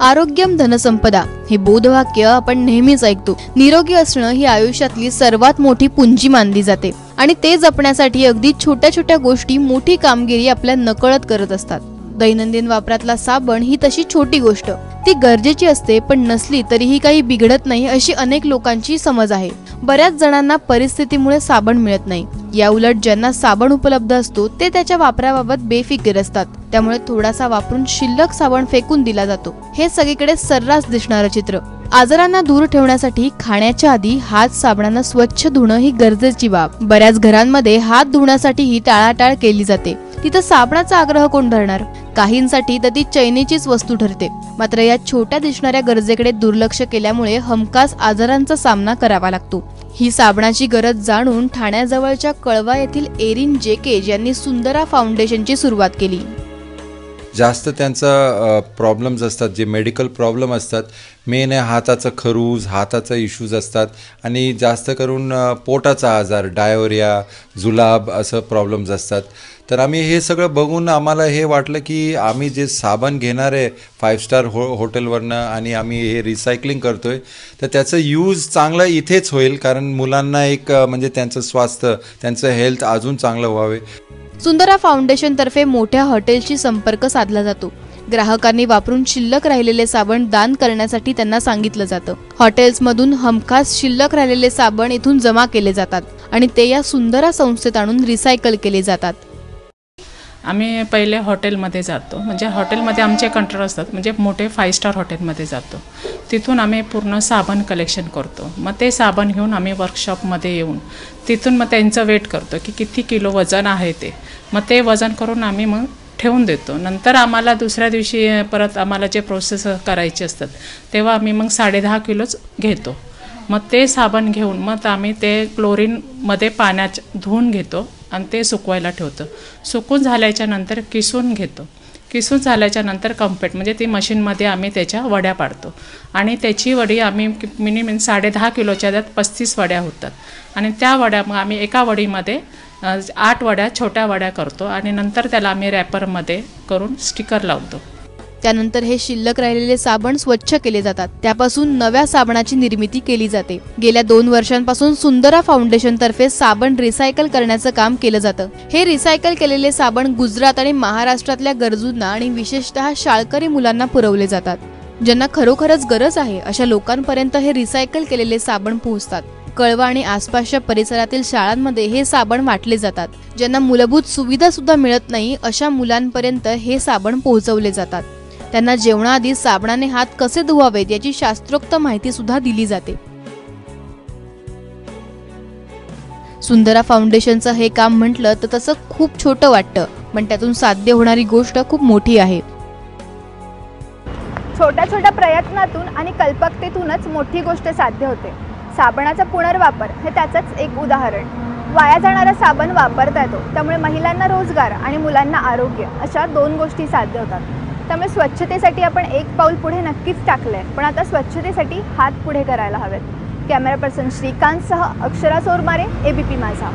आरोग्यम धनसंपदा. हे बोधवाक्य आपण नेहमीच ऐकतो. निरोगी असणं ही आयुष्यातली सर्वात मोठी पुंजी मानली जाते. आणि ते जपण्यासाठी अगदी छोट्या छोट्या गोष्टी मोठी कामगिरी आपल्या नकळत करत असतात. दैनंदिन वापरातला साबण ही तशी छोटी गोष्ट. ती गरजेची असते पण नसली तरीही काही बिघडत नाही अशी अनेक लोकांची समज आहे. बऱ्याच जणांना परिस्थितीमुळे साबण मिळत नाही. या उलट ज्यांना साबण उपलब्ध असतो ते त्याच्या वापराबाबत बेफिकीर असतात. त्यामुळे थोडासा वापरून शिल्लक साबण फेकून दिला जातो. हे सगळीकडे सर्रास दिसणारं चित्र. आजारांना दूर ठेवण्यासाठी खाण्याच्या आधी हात साबणानं स्वच्छ धुणं ही गरजेची बाब. बऱ्याच घरांमध्ये हात धुण्यासाठी ही टाळाटाळ केली जाते. तिथं साबणाचा आग्रह कोण धरणार? काहींसाठी तर ती चैनीचीच वस्तू ठरते. मात्र या छोट्या दिसणाऱ्या गरजेकडे दुर्लक्ष केल्यामुळे हमखास आजारांचा सामना करावा लागतो. ही साबणाची गरज जाणून ठाण्याजवळच्या कळवा येथील एरिन जेकेज यांनी सुंदरा फाउंडेशनची सुरुवात केली. जास्त त्यांचा प्रॉब्लेम्स असतात जे मेडिकल प्रॉब्लेम असतात मेन आहे हाताचं खरूज हाताचा इश्यूज असतात आणि जास्त करून पोटाचा आजार डायोरिया जुलाब असं प्रॉब्लेम्स असतात. तर आम्ही हे सगळं बघून आम्हाला हे वाटलं की आम्ही जे साबण घेणार आहे फाईव्ह स्टार हो हॉटेलवरनं आणि आम्ही हे रिसायकलिंग आहे तर त्याचं यूज चांगलं इथेच होईल कारण मुलांना एक म्हणजे त्यांचं स्वास्थ्य त्यांचं हेल्थ अजून चांगलं व्हावे. सुंदरा फाउंडेशनतर्फे मोठ्या हॉटेलशी संपर्क साधला जातो. ग्राहकांनी वापरून शिल्लक राहिलेले साबण दान करण्यासाठी त्यांना सांगितलं जातं. हॉटेल्समधून हमखास शिल्लक राहिलेले साबण इथून जमा केले जातात आणि ते या सुंदरा संस्थेत आणून रिसायकल केले जातात. आम्ही पहिले हॉटेलमध्ये जातो. म्हणजे हॉटेलमध्ये आमचे कंट्रोल असतात. म्हणजे मोठे फाय स्टार हॉटेलमध्ये जातो. तिथून आम्ही पूर्ण साबण कलेक्शन करतो. मग ते साबण घेऊन आम्ही वर्कशॉपमध्ये येऊन तिथून मग त्यांचं वेट करतो की किती किलो वजन आहे ते. मग ते वजन करून आम्ही मग ठेवून देतो. नंतर आम्हाला दुसऱ्या दिवशी परत आम्हाला जे प्रोसेस करायचे असतात तेव्हा आम्ही मग साडेदहा किलोच घेतो. मग ते साबण घेऊन मग आम्ही ते क्लोरीनमध्ये पाण्यात धुवून घेतो. आणि ते सुकवायला ठेवतो. सुकून झाल्याच्यानंतर किसून घेतो. किसून झाल्याच्यानंतर कम्पेट म्हणजे ती मशीनमध्ये आम्ही त्याच्या वड्या पाडतो. आणि त्याची वडी आम्ही मिनिमम साडेदहा किलोच्या त्यात पस्तीस वड्या होतात. आणि त्या वड्या मग आम्ही एका वडीमध्ये आठ वड्या छोट्या वड्या करतो. आणि नंतर त्याला आम्ही रॅपरमध्ये करून स्टिकर लावतो. त्यानंतर हे शिल्लक राहिलेले साबण स्वच्छ केले जातात. त्यापासून नव्या साबणाची निर्मिती केली जाते. गेल्या दोन वर्षांपासून सुंदरा फाउंडेशन तर्फे साबण रिसायकल करण्याचं काम केलं जातं. हे रिसायकल केलेले साबण गुजरात आणि महाराष्ट्रातल्या गरजूंना आणि विशेषतः शाळकरी मुलांना पुरवले जातात. ज्यांना खरोखरच गरज आहे अशा लोकांपर्यंत हे रिसायकल केलेले साबण पोहोचतात. कळवा आणि आसपासच्या परिसरातील शाळांमध्ये हे साबण वाटले जातात. ज्यांना मूलभूत सुविधा सुद्धा मिळत नाही अशा मुलांपर्यंत हे साबण पोहोचवले जातात. त्यांना जेवणाआधी साबणाने हात कसे धुवावेत याची शास्त्रोक्त माहिती सुद्धा दिली जाते. सुंदरा फाउंडेशनचं हे काम म्हटलं तर तसं खूप छोटं वाटतं पण त्यातून साध्य होणारी गोष्ट खूप मोठी आहे. छोट्या छोट्या प्रयत्नातून आणि कल्पकतेतूनच मोठी गोष्ट साध्य होते. साबणाचा पुनर्वापर हे त्याचंच एक उदाहरण. वाया जाणारा साबण वापरता येतो त्यामुळे महिलांना रोजगार आणि मुलांना आरोग्य अशा दोन गोष्टी साध्य होतात. त्यामुळे स्वच्छतेसाठी आपण एक पाऊल पुढे नक्कीच टाकलंय. पण आता स्वच्छतेसाठी हात पुढे करायला हवेत. कॅमेरा पर्सन श्रीकांतसह अक्षरा चोरमारे एबीपी माझा.